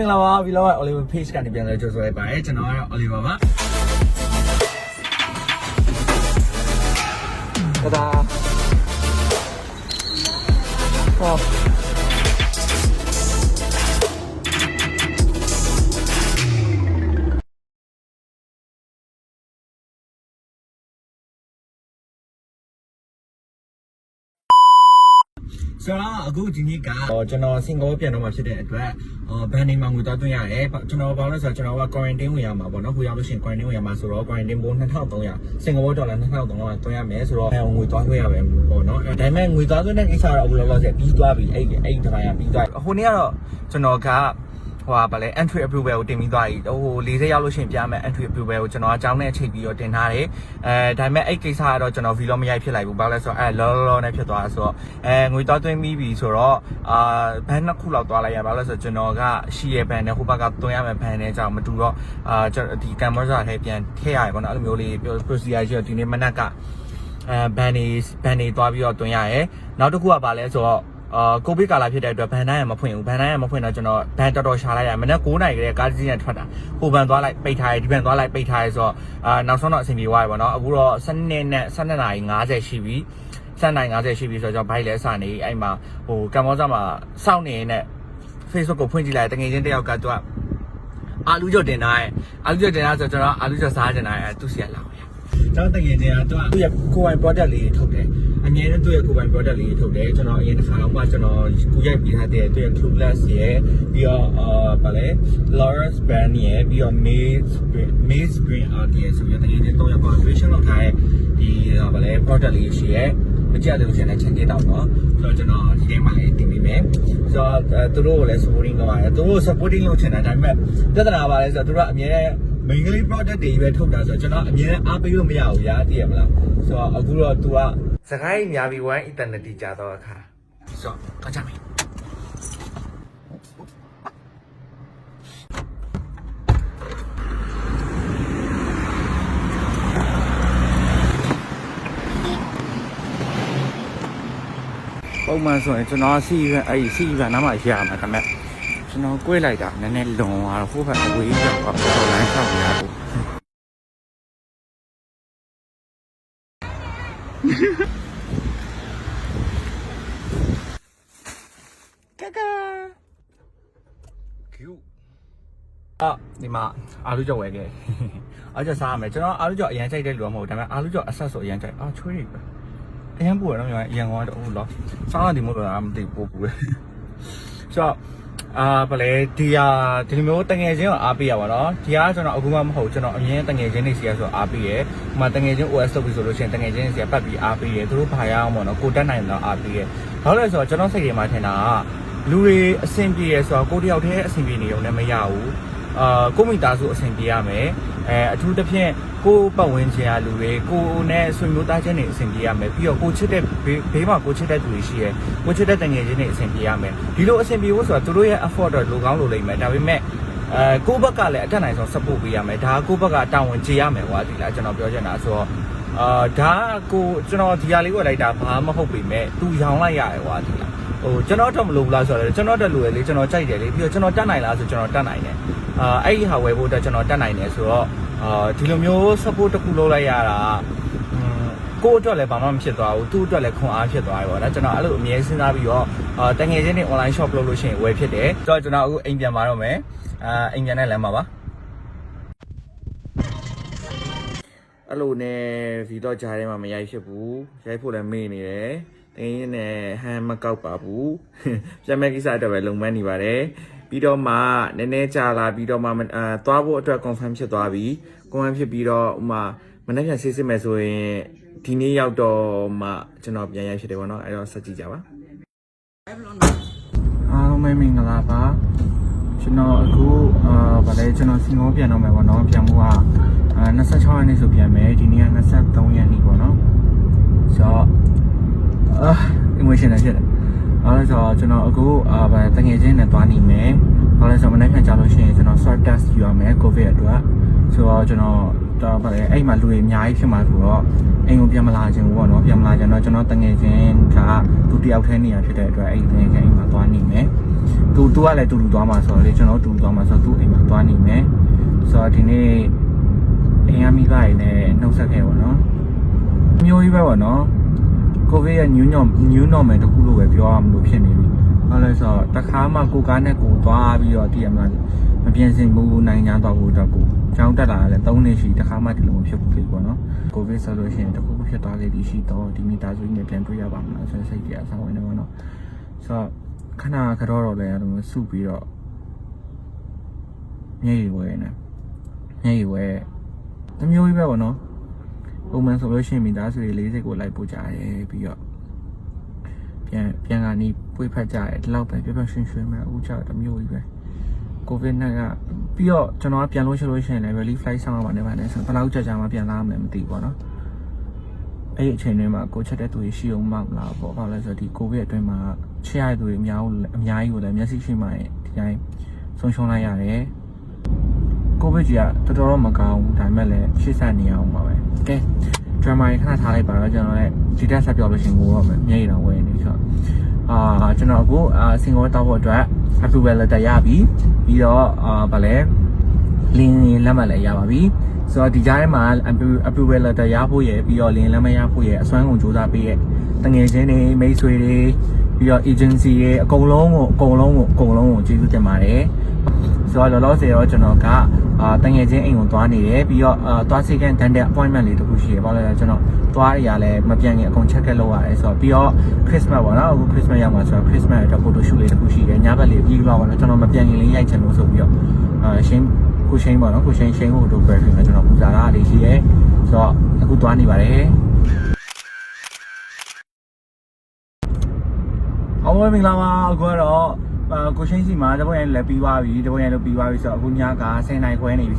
မင်္ဂလာပါဗီလောက Oliver Page ကနေပြန်လဲကြိုဆိုလိုက်ပါတယ်ကျွန်တော်ကတော့ Oliver ပါတဒါဟော ဆိုတော့အခုဒီနေ့ကကျွန်တော်စင်ကာပူပြန်တော့မှာဖြစ်တဲ့အတွက်အော်ဘန်နေမှာငွေသွားသွင်းရတယ်ကျွန်တော်ဘာလို့လဲဆိုတော့ကျွန်တော်က quarantine ဝင်ရမှာပေါ့နော်ခုရောက်လို့ရှိရင် quarantine ဝင်ရမှာဆိုတော့ quarantine ပိုး2300စင်ကာပူဒေါ်လာ2300သွင်းရမယ်ဆိုတော့ငွေသွားသွင်းရမယ်ပေါ့နော်ဒါပေမဲ့ငွေသွားသွင်းတဲ့ကိစ္စတော့အခုလောလောဆယ်ပြီးသွားပြီအဲ့အဲ့ဒီတိုင်းကပြီးသွားပြီဟိုနေ့ကတော့ကျွန်တော်က ဟိုပါလေ entry approval ကိုတင်ပြီးသွားပြီဟို40ရောက်လို့ရှိရင်ပြမယ် entry approval ကိုကျွန်တော်အကြောင်းနဲ့ချိန်ပြီးတော့တင်ထားတယ်အဲဒါပေမဲ့အဲ့ကိစ္စကတော့ကျွန်တော် vlog မရိုက်ဖြစ်လိုက်ဘူးဘာလို့လဲဆိုတော့အဲလောလောလောနဲ့ဖြစ်သွားတာဆိုတော့အဲငွေသွားသွင်းပြီးပြီဆိုတော့အာဘန်နှစ်ခုလောက်သွားလိုက်ရဘာလို့လဲဆိုတော့ကျွန်တော်ကရှိရဘန်နဲ့ဟိုဘက်ကသွင်းရမယ်ဘန်နဲ့ကြောင့်မတူတော့အာကျွန်တော်ဒီ camera ထဲပြန်ထည့်ရတယ်ပေါ့နော်အဲ့လိုမျိုးလေး procedure ကြီးတော့ဒီနေ့မနက်ကအဲဘန်နေဘန်နေသွားပြီးတော့သွင်းရတယ်နောက်တစ်ခုကဘာလဲဆိုတော့ အာကိုဗစ်ကာလာဖြစ်တဲ့အတွက်ဘန်တိုင်းရမဖွင့်ဘူးဘန်တိုင်းရမဖွင့်တော့ကျွန်တော်ဘန်တော်တော်ရှာလိုက်ရမနေ့9နိုင်ကလေးကားစီးနဲ့ထွက်တာဟိုဘန်သွားလိုက်ပိတ်ထားရဒီဘန်သွားလိုက်ပိတ်ထားရဆိုတော့အာနောက်ဆုံးတော့အဆင်ပြေသွားပြီပေါ့နော်အခုတော့7နှစ်နဲ့7နာရီ50ရှိပြီ7နိုင်50ရှိပြီဆိုတော့ကျွန်တော်ဘိုက်လဲစနေအဲ့မှာဟိုကမ္ဘောဇာမှာစောင့်နေနေ Facebook ကိုဖွင့်ကြည့်လိုက်တငယ်ချင်းတယောက်ကသူကအာလူကြော်တင်တာရဲ့အာလူကြော်တင်တာဆိုတော့ကျွန်တော်အာလူကြော်စားတင်တာရဲ့သူစီရလာတယ် ကျွန်တော်တကယ်တည်းကသူကသူ့ရဲ့ကိုယ်ပိုင် product လေးတွေထုတ်တယ်အမြဲတမ်းသူ့ရဲ့ကိုယ်ပိုင် product လေးတွေထုတ်တယ်ကျွန်တော်အရင်တစ်ခါတော့မှကျွန်တော်ကိုရိုက်ပြီးထားတဲ့သူ့ရဲ့ Clueless ရဲ့ပြီးတော့အာဗာလဲ Lawrence Brand ရဲ့ပြီးတော့ Maze Maze Green Art ရဲ့ဆိုပြီးတကယ်တည်းတော့ရပါ creation လုပ်ထားတဲ့ဒီဗာလဲ product လေးရှိရဲ့မကြတဲ့လူချင်းလည်းချန်ကြတော့နော်ဆိုတော့ကျွန်တော်ဒီထဲမှာလည်းတင်ပေးမယ်ဆိုတော့သူတို့ကိုလည်း supporting လုပ်ရတယ်သူတို့ supporting လုပ်ချင်တာဒါပေမဲ့ပြဿနာပါလဲဆိုတော့သူတို့ကအမြဲတမ်း main gate product တွေပဲထုတ်တာဆိုတော့ကျွန်တော်အမြဲတမ်းအားပေးလို့မရဘူးညာသိရမလားဆိုတော့အခုတော့ तू ကစကိုင်းညာပြီး1 eternity ကြာတော့အခါဆိုတော့ကြမယ်ပုံမှန်ဆိုရင်ကျွန်တော်စီးရအဲ့ဒီစီးရနားမှာရမှာဒါပေမဲ့ ကျွန်တော်ကိုွေးလိုက်တာနည်းနည်းလွန်သွားတော့ဟိုဘက်အဝေးရောက်တော့ပေါ်လမ်းဆောက်ရဘူးကကကျူအာဒီမှာအာလူကြော်ဝယ်ခဲ့အားကြော်စားရမယ်ကျွန်တော်အာလူကြော်အရင်ကြိုက်တဲ့လူတော့မဟုတ်ဒါပေမဲ့အာလူကြော်အဆက်ဆိုအရင်ကြိုက်အာချွေးပဲအရင်ပူရတော့ညီမအရင်ကတော့ဟုတ်လားစားရဒီမို့တော့မသိပူပူလေဆိုတော့ အာဗလဲဒီဟာဒီလိုမျိုးတငယ်ချင်းကိုအားပေးရပါတော့ဒီဟာကျွန်တော်အခုမှမဟုတ်ကျွန်တော်အရင်တငယ်ချင်းတွေစီရဆိုအားပေးရဟိုမှာတငယ်ချင်း OS လုပ်ပြီးဆိုလို့ရှိရင်တငယ်ချင်းတွေစီကပတ်ပြီးအားပေးရသူတို့ဘာရအောင်ပေါ့နော်ကိုတက်နိုင်တော့အားပေးရဘာလို့လဲဆိုတော့ကျွန်တော်စိတ်ထဲမှာထင်တာကလူတွေအဆင်ပြေရဆိုတော့ကိုတယောက်တည်းအဆင်ပြေနေုံနဲ့မရဘူး အာကိုမိသားစုအဆင်ပြေရမယ်အဲအထူးသဖြင့်ကိုပတ်ဝန်းကျင်ကလူတွေကိုနဲ့ဆွေမျိုးသားချင်းတွေအဆင်ပြေရမယ်ပြီးတော့ကိုချစ်တဲ့ဘေးဘေးမှာကိုချစ်တဲ့သူတွေရှိရယ်ကိုချစ်တဲ့တငယ်ချင်းတွေအဆင်ပြေရမယ်ဒီလိုအဆင်ပြေဖို့ဆိုတော့သူတို့ရဲ့ effort တော့လိုကောင်းလိုလိမ့်မယ်ဒါပေမဲ့အဲကိုဘက်ကလည်းအတက်နိုင်ဆုံး support ပေးရမယ်ဒါကကိုဘက်ကတာဝန်ကျေရမယ်ကွာဒီလားကျွန်တော်ပြောချင်တာဆိုတော့အာဒါကကိုကျွန်တော်ဒီဟာလေးကိုလိုက်တာဘာမှမဟုတ်ပေမဲ့သူရောင်လိုက်ရတယ်ကွာဒီလားဟိုကျွန်တော်တော့မလိုဘူးလားဆိုတော့ကျွန်တော်တက်လို့လေကျွန်တော်ကြိုက်တယ်လေပြီးတော့ကျွန်တော်တက်နိုင်လားဆိုကျွန်တော်တက်နိုင်တယ် အာအဲ့ဒီဟာဝယ်ဖို့အတွက်ကျွန်တော်တက်နိုင်တယ်ဆိုတော့အာဒီလိုမျိုး support တစ်ခုလုပ်လိုက်ရတာကိုအတွက်လည်းဘာမှမဖြစ်သွားဘူးသူ့အတွက်လည်းခွန်အားဖြစ်သွားပြီပေါ့နော်ကျွန်တော်အဲ့လိုအမြဲစဉ်းစားပြီးတော့အာတငယ်ချင်းတွေ online shop လုပ်လို့ရှိရင်ဝယ်ဖြစ်တယ်ဆိုတော့ကျွန်တော်အခုအိမ်ပြန်มาတော့မယ်အာအိမ်ပြန်တဲ့လမ်းမှာပါအဲ့လိုနဲ့ဗီတော့ဂျားထဲမှာမရိုက်ဖြစ်ဘူးရိုက်ဖို့လည်းမေ့နေတယ် တင်းရင်းနဲ့ဟမ်မကောက်ပါဘူးပြန်မဲ့ကိစ္စအတွက်ပဲလုံမန်းနေပါတယ်ပြီးတော့မှနည်းနည်းကြာလာပြီးတော့မှအာသွားဖို့အတွက် confirm ဖြစ်သွားပြီ confirm ဖြစ်ပြီးတော့ဥမာမနေ့ပြန်ဆေးစစ်မယ်ဆိုရင်ဒီနေ့ရောက်တော့မှကျွန်တော်ပြန်ရိုက်ဖြစ်တယ်ပေါ့နော်အဲ့တော့ဆက်ကြည့်ကြပါအားလုံးပဲမင်္ဂလာပါကျွန်တော်အခုအာဗာလဲကျွန်တော်စင်ကာပူပြန်တော့မယ်ပေါ့နော်ပြန်မှုကအာ26ရက်နေ့ဆိုပြန်မယ်ဒီနေ့က23ရက်နေ့ပေါ့နော်ဆိုတော့ အာ emotion ဖြစ်တယ်အားလို့ဆိုတော့ကျွန်တော်အခုအာဗာတငယ်ချင်းနဲ့တွားနေမယ်ဘာလဲဆိုတော့မနေ့ပြန်ကြာလို့ရှိရင်ကျွန်တော် swab test ယူရမယ် covid အတွက်ဆိုတော့ကျွန်တော်တော့ဗါလေအဲ့မှာလူတွေအများကြီးဖြစ်မှာဆိုတော့အိမ်ကိုပြန်မလာခြင်းဘူးပေါ့နော်ပြန်မလာခြင်းတော့ကျွန်တော်တငယ်ချင်းကသူတယောက်တည်းနေရဖြစ်တဲ့အတွက်အဲ့ဒီတငယ်ချင်းအိမ်မှာသွားနေမယ်သူသူကလည်းတူတူသွားမှာဆိုတော့လေကျွန်တော်တူတူသွားမှာဆိုတော့သူ့အိမ်မှာသွားနေမယ်ဆိုတော့ဒီနေ့အိမ်ကမိဘတွေနဲ့နှုတ်ဆက်ခဲ့ပါတော့မျိုးကြီးပဲပေါ့နော် ကိုဗစ်ရဲ့ new norm new normal တခုလို့ပဲပြောရမလို့ဖြစ်နေပြီဘာလဲဆိုတော့တခါမှကိုကားနဲ့ကိုသွားပြီးတော့တည်ရမလားမပြင်းစင်ဘူးနိုင်ကြတော့ဘူးတော့ကိုကျောင်းတက်လာတယ်3နှစ်ရှိတခါမှဒီလိုမဖြစ်ဘူးလေပေါ့နော်ကိုဗစ်ဆိုလို့ရှိရင်တခုခုဖြစ်သွားခဲ့ပြီးရှိတော့ဒီမိသားစုကြီးနဲ့ပြန်တွေ့ရပါမလားဆိုတဲ့စိတ်ကြီးအဆောင်ဝင်နေပေါ့နော်ဆိုတော့ခဏကတော့တော့လည်းအဲ့လိုစုပြီးတော့မြေရီဝဲနေမြေရီဝဲတမျိုးကြီးပဲပေါ့နော် ပုံမှန်ဆိုလို့ရှိရင်မိသားစုတွေ40ကိုလိုက်ပို့ကြတယ်ပြီးတော့ပြန်ပြန်ကနေပွေဖက်ကြတယ်ဒီလောက်ပဲပြပြရွှင်ရွှင်ပဲအခုကျတော့တမျိုးကြီးပဲကိုဗစ်နဲ့ကပြီးတော့ကျွန်တော်ကပြန်လို့ရှိလို့ရှိရင်လည်း relief flight ဆောင်ရပါနေပါနဲ့ဆိုတော့ဘယ်လောက်ကြာကြာမှပြန်လာမှမသိဘူးပေါ့နော်အဲ့ဒီအချိန်တွေမှာကိုချက်တဲ့သူတွေရှိအောင်မလားပေါ့ဘာလဲဆိုတော့ဒီကိုဗစ်အတွင်းမှာချစ်ရတဲ့သူတွေအများကြီးအများကြီးကိုလည်းမျက်စိရှိမှရင်ဒီတိုင်းဆုံးရှုံးလိုက်ရတယ်ကိုဗစ်ကြီးကတော်တော်တော့မကောင်းဘူးဒါပေမဲ့လည်းရှေ့ဆက်နေအောင်ပါပဲ ကဲ drama ရခဏထားလိုက်ပါတော့ကျွန်တော်လည်းဒီတက်ဆက်ပြောလို့ရှိရင်ကိုတော့မျက်ရည်တော်ဝယ်နေဆိုတော့အာကျွန်တော်အခုအာ single တောက်ဖို့အတွက် approval letter ရပြီပြီးတော့အာဗာလဲ link လက်မှတ်လည်းရပါပြီဆိုတော့ဒီကြားထဲမှာ approval letter ရဖို့ရယ်ပြီးတော့ link လက်မှတ်ရဖို့ရယ်အစွမ်းကုန်စူးစမ်းပေးရဲ့တငယ်ချင်းတွေမိတ်ဆွေတွေပြီးတော့ agency တွေအကုန်လုံးကိုအကုန်လုံးကိုအကုန်လုံးကိုကျေးဇူးတင်ပါတယ်ဆိုတော့လောလောဆယ်တော့ကျွန်တော်က အာတငယ်ချင်းအိမ်ကိုသွားနေတယ်ပြီးတော့အာသွားစိတ်ကန်တန်တဲ့ appointment လေးတစ်ခုရှိရပါလို့လဲကျွန်တော်သွားရရလဲမပြန်ခင်အကုန် check လုပ်ရတယ်ဆိုတော့ပြီးတော့ Christmas ပေါ့နော်အခု Christmas ရောက်မှာဆိုတော့ Christmas အတွက် photo shoot လေးတစ်ခုရှိတယ်ညဘက်လေးပြီးတော့ပေါ့နော်ကျွန်တော်မပြန်ခင်လေးရိုက်ချင်လို့ဆိုပြီးတော့အာရှင်းခုရှင်းပေါ့နော်ခုရှင်းရှင်းကိုတို့ပဲပြင်ကျွန်တော်ပူဇာတာလေးရှိရဲဆိုတော့အခုသွားနေပါတယ်အောင်ဝဲမင်္ဂလာပါအခုကတော့အာ ကိုရှင်းစီမှာတပွင့်လည်းပြီးသွားပြီတပွင့်လည်းပြီးသွားပြီဆိုတော့အခုညက10နိုင်ခွဲနေပြီ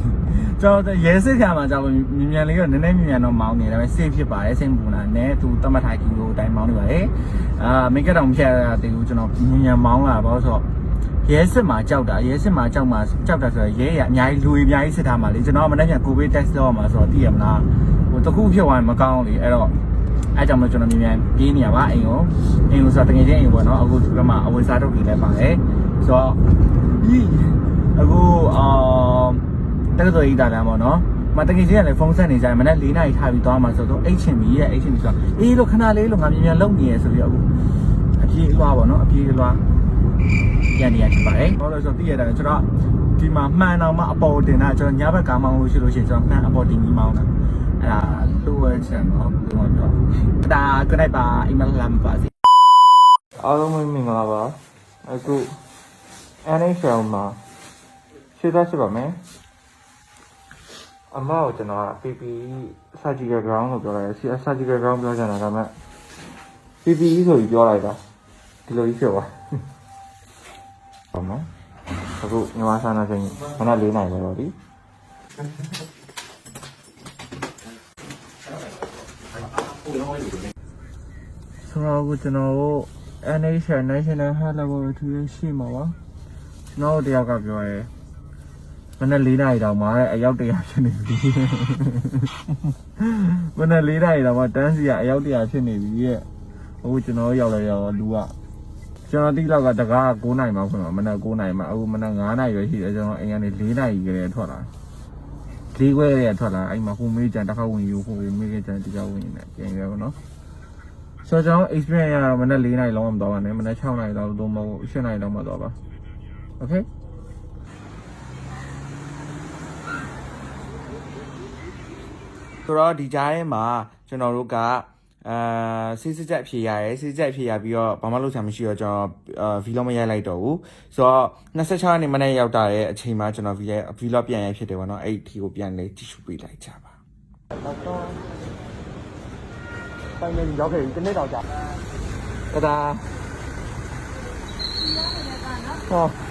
ကျွန်တော်ရဲစစ်ခံမှာကြာလို့မြန်မြန်လေးတော့နည်းနည်းမြန်မြန်တော့မောင်းနေတယ်ဒါပေမဲ့ safe ဖြစ်ပါတယ်စိတ်မပူတာနဲ့သူတတ်မှတ်ထားကီလိုအတိုင်းမောင်းနေပါတယ်အာမိတ်ကတောင်မဖြတ်ရသေးဘူးကျွန်တော်မြန်မြန်မောင်းလာပါဆိုတော့ရဲစစ်မှာကြောက်တာရဲစစ်မှာကြောက်မှာကြောက်တာဆိုတော့ရဲရအများကြီးလူအများကြီးစစ်ထားမှာလေကျွန်တော်မနေ့ကကိုဗစ် test တော့မှာဆိုတော့သိရမလားဟိုတခုဖြစ်သွားရင်မကောင်းလေအဲ့တော့ အဲကြောင့်မလို့ကျွန်တော်မြန်မြန်ပြေးနေရပါအိမ်ကိုအိမ်ကိုဆိုတော့တကယ်ချင်းအိမ်ပေါ့နော်အခုဒီကမှာအဝယ်စားတော့ဒီလည်းပါတယ်ဆိုတော့ဒီအခုအာတက္ကသိုလ်ကြီးတာလမ်းပေါ့နော်မတကယ်ချင်းကလည်းဖုန်းဆက်နေကြတယ်မနေ့၄နာရီထားပြီးသွားမှာဆိုတော့အိတ်ချင်ပြီရဲ့အိတ်ချင်ပြီဆိုတော့အေးလို့ခဏလေးလို့ငါမြန်မြန်လုံနေရဆိုပြီးအခုအပြေးလွှားပေါ့နော်အပြေးလွှားပြန်နေရဖြစ်ပါတယ်ဟောလို့ဆိုတော့သိရတယ်ကျွန်တော်ဒီမှာမှန်တော့မှအပေါ်တင်တာကျွန်တော်ညဘက်ကားမောင်းလို့ရှိလို့ရှိရင်ကျွန်တော်မှန်အပေါ်တင်ပြီးမောင်းတာ အဲ့ဒါလိုဝဲချင်တော့ဘယ်လိုပြောဒါကနေ့ပါအိမ်မလာမပါစီအားလုံးမင်္ဂလာပါအခု NHL မှာရှင်းသားရှိပါမယ်အမကိုကျွန်တော်က PPE surgical ground လို့ပြောလိုက်တယ် surgical ground ပြောကြတာဒါပေမဲ့ PPE ဆိုပြီးပြောလိုက်တာဒီလိုကြီးဖြစ်သွားဟုတ်နော်အခုမြန်မာစာနာချင်းမနက်၄နိုင်ပဲတော့ဒီ ဆိုတော့အခုကျွန်တော်တို့ NHL National Health Laboratory ရှိမှာပါကျွန်တော်တို့တယောက်ကပြောရဲမနေ့၄နာရီတောင်မှအယောက်တရာဖြစ်နေပြီမနေ့၄နာရီတောင်မှတန်းစီကအယောက်တရာဖြစ်နေပြီရဲ့အခုကျွန်တော်ရောက်လာရောလူကကျွန်တော်တိလောက်ကတကား9နိုင်မှဖွင့်မှာမနေ့9နိုင်မှအခုမနေ့9နိုင်ရွယ်ရှိတယ်ကျွန်တော်အိမ်ကနေ4နိုင်ကြီးကလေးထွက်လာ လေးခွဲလေးထွက်လာအဲ့မှာဟိုမေးကြတစ်ခါဝင်ယူဟိုမေးကြတစ်ခါဝင်နေပြန်ရပါတော့ဆိုတော့ကျွန်တော် experience ရတော့မနေ့၄နိုင်လောက်မှမသွားပါနဲ့မနေ့6နိုင်လောက်တော့မဟုတ်7နိုင်လောက်မှသွားပါ Okay ဆိုတော့ဒီကြားထဲမှာကျွန်တော်တို့က အာစီစစ်ချက်ဖြေရတယ်စီစစ်ချက်ဖြေရပြီးတော့ဘာမှလုပ်ချင်မရှိတော့ကျွန်တော်အာဗီလောမရိုက်လိုက်တော့ဘူးဆိုတော့26ရက်နေ့မနေ့ရောက်တာရဲ့အချိန်မှာကျွန်တော်ဗီရိုက်ဗီလောပြန်ရိုက်ဖြစ်တယ်ပေါ့နော်အဲ့ဒီကိုပြန်လေကြည့်ရှုပေးလိုက်ကြပါတော့ပိုင်နေရောက်ခဲ့ပြီတစ်နေ့တော့ကြာတဒါဟောကျွ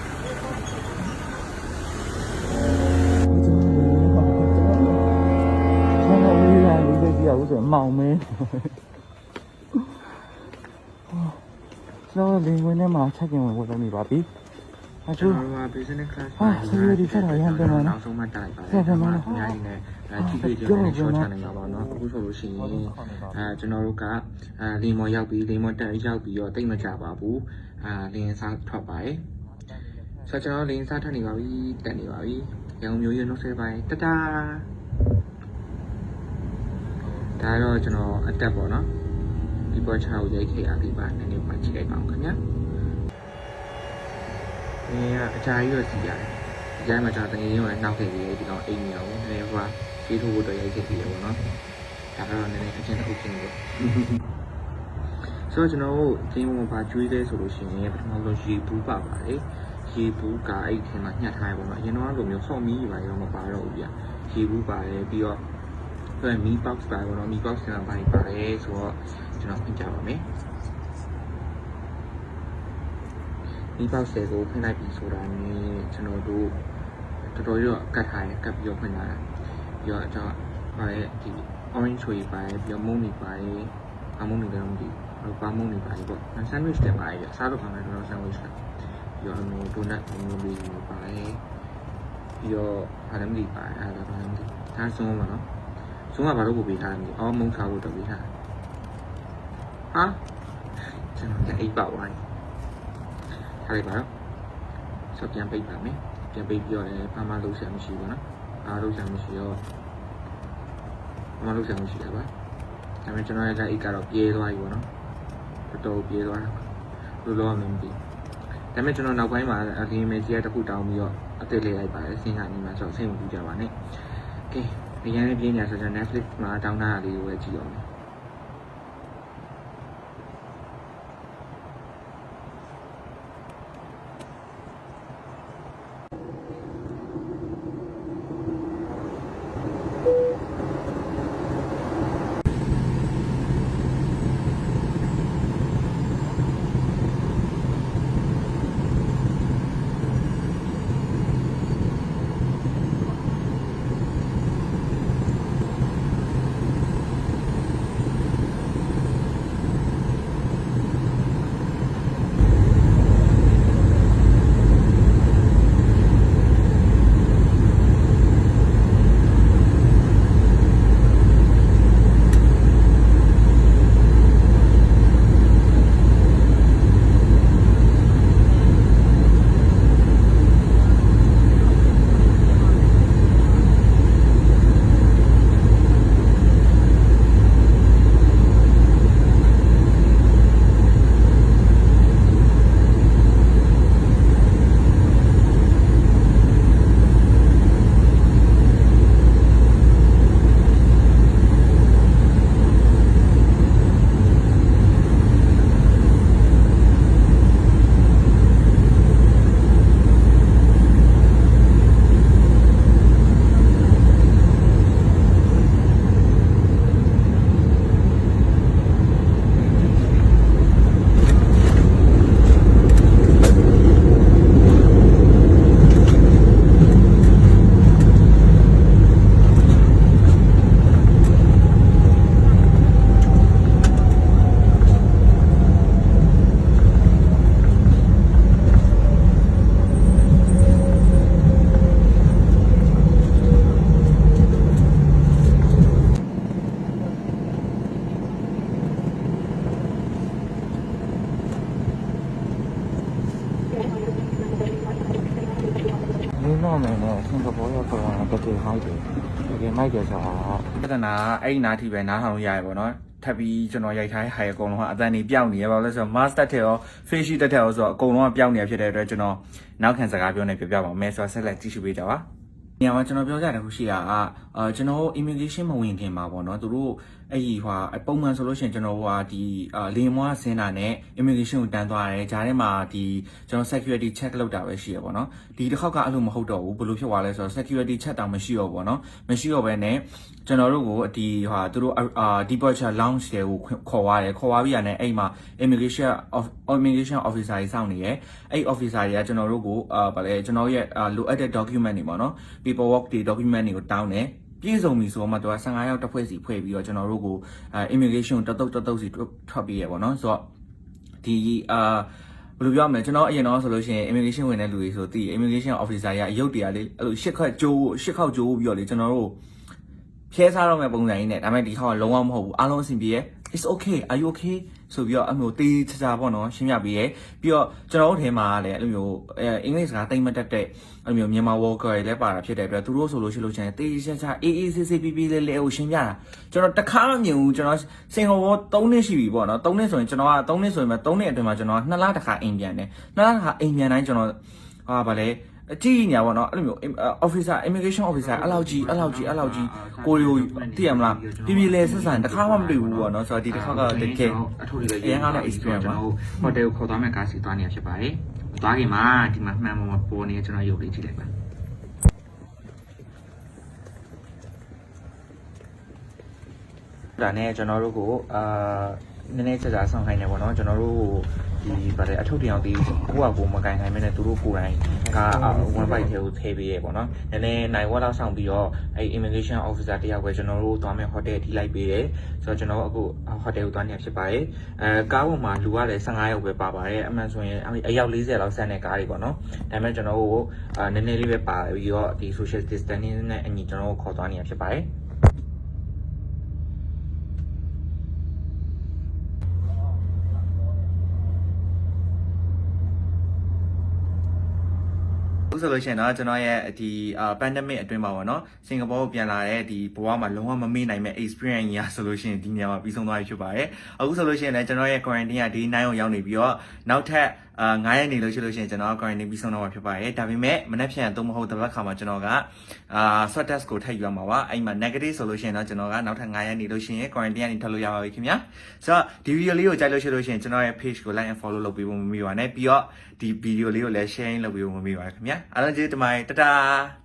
လေးလေးကြည့်ရဦးဆိုမောင်မင်းကျွန်တော်လင်းဝင်ထဲမှာချက်ကျင်ဝင်ဖို့လုပ်နေပါပြီအဲအကျွချို့န်တော်တို့က business class ဟာ security ဆက်တာရမ်းပြန်ပါနော်နောက်ဆုံးမှတိုက်ပါတဆက်ယ်ပြန်ပါနော်အများကြီးနဲ့အဲကြည့်ကြတယ်နဲ့ short ချနိုင်မှာပါနော်အခုဆိုလို့ရှိရင်အဲကျွန်တော်တို့ကအဲလင်းမော်ရောက်ပြီးလင်းမော်တက်ရောက်ပြီးတော့တိတ်မကြပါဘူးအာလင်းစားထွက်ပါတယ်ဆိုတော့ကျွန်တော်လင်းစားထွက်နေပါပြီတက်နေပါပြီရောင်မျိုးရနှုတ်ဆက်ပိုင်းတတာ ဒါတော့ကျွန်တော်အတက်ပေါ့နော်ဒီပေါ်ချာကိုရိုက်ခဲ့ရပြီးပါနည်းနည်းမှကြည့်လိုက်ပါဦးခင်ဗျာ။ငင်းကအကြာကြီးတော့စီရတယ်။ဒီတိုင်းမှာကျွန်တော်တငယ်ချင်းကလည်းနှောက်ခဲ့ပြီးဒီကောင်အိမ်မြောင်နည်းနည်းဟိုကဆေးထိုးဖို့တော့ရိုက်ခဲ့ပြီးရပေါ့နော်။ဒါကတော့နည်းနည်းအချင်းတစ်ခုချင်းလို့။ဆိုတော့ကျွန်တော်တို့ကျင်းဝင်ပါကျွေးသေးဆိုလို့ရှိရင်ပထမဆုံးရေဘူးပါပါတယ်။ရေဘူးကအဲ့ဒီထဲမှာညှက်ထားရပေါ့နော်။အရင်တော့လိုမျိုးဆော့မီးပါရောမပါတော့ဘူးဗျ။ရေဘူးပါတယ်ပြီးတော့ အဲမီ box ပါပေါ့နော်မီ box ကဘာပါတယ်ဆိုတော့ကျွန်တော်ပြင်ကြပါမယ်။ဒီပေါက်ဆယ်ကိုဖွင့်လိုက်ပြီဆိုတာနဲ့ကျွန်တော်တို့တော်တော်ရောကတ်ထားရကတ်ပြီးတော့ဖွင့်လာတာပြီးတော့ကျွန်တော်ပါရဲ့ဒီ orange ချွေပါရဲ့ပြီးတော့မုန်နေပါရဲ့အမုန်နေလည်းမသိဘူးဘာမုန်နေပါရဲ့ပေါ့ sandwich တင်ပါရဲ့အစားတော့ပါမယ်တော်တော် sandwich လားပြီးတော့အမျိုး donut မျိုးလေးပါရဲ့ပြီးတော့ဘာလည်းမသိပါအဲ့ဒါဘာလည်းမသိဒါဆုံးမှာနော် ဆုံးကဘာလို့ပို့ပေးထားလဲမသိအော်မုန်စားဖို့တော့ပေးထားဟာကျွန်တော်လည်းအိပ်ပါဝိုင်းထားလိုက်ပါတော့ဆိုပြန်ပိတ်ပါမယ်ပြန်ပိတ်ပြီးတော့လည်းဘာမှလုပ်ဆရာမရှိဘူးနော်အားလုပ်ဆရာမရှိတော့ဘာမှလုပ်ဆရာမရှိတာပါဒါပေမဲ့ကျွန်တော်ရဲ့အိတ်ကတော့ပြေးသွားပြီပေါ့နော်တော်တော်ပြေးသွားတာလို့လောရမယ်မသိဒါပေမဲ့ကျွန်တော်နောက်ပိုင်းမှာအလင်းမဲကြီးတစ်ခုတောင်းပြီးတော့အသက်လေးလိုက်ပါတယ်ဆင်းဟာနေမှာဆိုတော့စိတ်မပူကြပါနဲ့ကဲ အရင်လေးပြင်းနေဆိုတော့ Netflix မှာတောင်းတာလေးကိုပဲကြည့်အောင် မင်းတော့မယ်နဲ့စင်ကာပူရောက်တော့တကယ်ဟိုက်တယ်တကယ်မိုက်တယ်ဆိုတာပြဿနာအဲ့ဒီနားထိပဲနားထောင်လို့ရရပေါ့နော်ထပ်ပြီးကျွန်တော်ရိုက်ထားတဲ့ဟာအကုန်လုံးကအတန်နေပြောက်နေရပါလို့ဆိုတော့ master တက်ရော face sheet တက်ရောဆိုတော့အကုန်လုံးကပြောက်နေရဖြစ်တဲ့အတွက်ကျွန်တော်နောက်ခံစကားပြောနေပြပြပါမယ်ဆိုတော့ဆက်လက်ကြည့်ရှုပေးကြပါညမှာကျွန်တော်ပြောကြတယ်ခုရှိတာကအာကျွန်တော် immigration မဝင်ခင်မှာပေါ့နော်သူတို့ အဲ့ဒီဟွာပုံမှန်ဆိုလို့ရှိရင်ကျွန်တော်ဟွာဒီအာလင်မွားဆင်းတာနဲ့ immigration ကိုတန်းသွားတယ်ဂျားထဲမှာဒီကျွန်တော် security check လုပ်တာပဲရှိရပေါ့နော်ဒီတစ်ခေါက်ကအဲ့လိုမဟုတ်တော့ဘူးဘယ်လိုဖြစ်သွားလဲဆိုတော့ security check တောင်မရှိတော့ဘူးပေါ့နော်မရှိတော့ဘဲနဲ့ကျွန်တော်တို့ကိုဒီဟွာသူတို့အာ departure lounge တွေကိုခေါ်သွားတယ်ခေါ်သွားပြီးရတယ်အဲ့မှာ immigration of immigration officer တွေစောင့်နေရယ်အဲ့ officer တွေကကျွန်တော်တို့ကိုအာဗာလဲကျွန်တော်ရဲ့လိုအပ်တဲ့ document တွေပေါ့နော် paperwork တွေ document တွေကိုတောင်းတယ် ပြည့်စုံပြီဆိုတော့မှသူက15ရောက်တစ်ဖွဲ့စီဖွဲ့ပြီးတော့ကျွန်တော်တို့ကိုအဲ immigration တတုတ်တတုတ်စီထွက်ပြီးရပေါ့နော်ဆိုတော့ဒီအာယ်လိုပြောမလဲကျွန်တော်အရင်တော့ဆိုလို့ရှိရင် immigration ဝင်တဲ့လူတွေဆိုတည် immigration officer ရအရုပ်တရားလေးအဲ့လိုရှစ်ခွက်ကြိုးရှစ်ခေါက်ကြိုးပြီးတော့လေကျွန်တော်တို့ ဖျဲစားတော့မဲ့ပုံစံကြီးနဲ့ဒါပေမဲ့ဒီခေါက်ကလုံးဝမဟုတ်ဘူးအားလုံးအဆင်ပြေရဲ့ it's okay are you okay ဆိုပြီးတော့အမျိုးတေးချာချာပေါ့နော်ရှင်းပြပေးရဲပြီးတော့ကျွန်တော်တို့ထဲမှာလည်းအဲ့လိုမျိုးအဲအင်္ဂလိပ်စကားတိတ်မတက်တဲ့အဲ့လိုမျိုးမြန်မာ worker တွေလည်းပါတာဖြစ်တဲ့အတွက်သူတို့ဆိုလို့ရှိလို့ရှိရင်တေးချာချာအေးအေးဆေးဆေးပီးပီးလေးလေးကိုရှင်းပြတာကျွန်တော်တခါမမြင်ဘူးကျွန်တော်စင်ဟောဘော3နှစ်ရှိပြီပေါ့နော်3နှစ်ဆိုရင်ကျွန်တော်က3နှစ်ဆိုရင်မှ3နှစ်အတွင်းမှာကျွန်တော်က2လတစ်ခါအိမ်ပြန်တယ်2လတစ်ခါအိမ်ပြန်တိုင်းကျွန်တော်ဟာဗာလဲအကြည့်ညာပေါ့နော်အဲ့လိုမျိုး officer immigration officer အဲ့လောက်ကြီးအဲ့လောက်ကြီးအဲ့လောက်ကြီးကိုရီကိုသိရမလားပြပြလဲဆက်ဆံတခါမှမတွေ့ဘူးပေါ့နော်ဆိုတော့ဒီတစ်ခါကတကယ်အထူးလေးပဲအရင်ကလည်း experience ပါဟိုတယ်ကိုခေါ်သွားမဲ့ကားစီသွားနေရဖြစ်ပါတယ်။သွားခင်မှာဒီမှာမှန်မှန်ပေါ်နေကျွန်တော်ရုပ်လေးကြည့်လိုက်ပါဒါနဲ့ကျွန်တော်တို့ကိုအာနည်းနည်းကြာကြာဆောင်ခိုင်းနေပေါ့နော်ကျွန်တော်တို့ ဒီဗါတဲ့အထုပ်တရောင်တီးကိုကကိုမကန်နိုင်မနဲ့သူတို့ကိုယ်တိုင်က1 byte ထဲကိုထည့်ပေးရဲပေါ့နော်နည်းနည်းနိုင်ဝက်လောက်ဆောင်ပြီးတော့အဲ immigration officer တယောက်ပဲကျွန်တော်တို့သွားမယ် hotel ထိလိုက်ပေးတယ်ဆိုတော့ကျွန်တော်အခု hotel ကိုသွားနေဖြစ်ပါတယ်အဲကားပေါ်မှာလူကလည်း15ယောက်ပဲပါပါတယ်အမှန်ဆိုရင်အယောက်40လောက်ဆန်းတဲ့ကားတွေပေါ့နော်ဒါပေမဲ့ကျွန်တော်တို့အာနည်းနည်းလေးပဲပါပြီးတော့ဒီ social distancing နဲ့အညီကျွန်တော်တို့ခေါ်သွားနေရဖြစ်ပါတယ် ဆိုလို့ရှိရင်တော့ကျွန်တော်ရဲ့ဒီအာ pandemic အတွင်းမှာပေါ့နော်စင်ကာပူကိုပြန်လာတဲ့ဒီဘဝမှာလုံးဝမမေ့နိုင်မဲ့ experience ကြီးอ่ะဆိုလို့ရှိရင်ဒီနေရာမှာပြီးဆုံးသွားပြီဖြစ်ပါတယ်အခုဆိုလို့ရှိရင်လည်းကျွန်တော်ရဲ့ quarantine ကဒီ9ရောက်နေပြီးတော့နောက်ထပ် အာ9ရက်နေလို့ရှိလို့ရှိရင်ကျွန်တော် quarantine ပြီးဆုံးတော့မှာဖြစ်ပါတယ်ဒါပေမဲ့မနေ့ပြန်တော့မဟုတ်တပတ်ခါမှာကျွန်တော်ကအာ swab test ကိုထပ်ယူရမှာပါအဲ့မှာ negative ဆိုလို့ရှိရင်တော့ကျွန်တော်ကနောက်ထပ်9ရက်နေလို့ရှိရင် quarantine ကနေထွက်လို့ရပါပြီခင်ဗျာဆိုတော့ဒီ video လေးကိုကြိုက်လို့ရှိလို့ရှိရင်ကျွန်တော်ရဲ့ page ကို like and follow လုပ်ပေးဖို့မမေ့ပါနဲ့ပြီးတော့ဒီ video လေးကိုလည်း share လုပ်ပေးဖို့မမေ့ပါနဲ့ခင်ဗျာအားလုံးကျေးဇူးတင်ပါတယ်တတား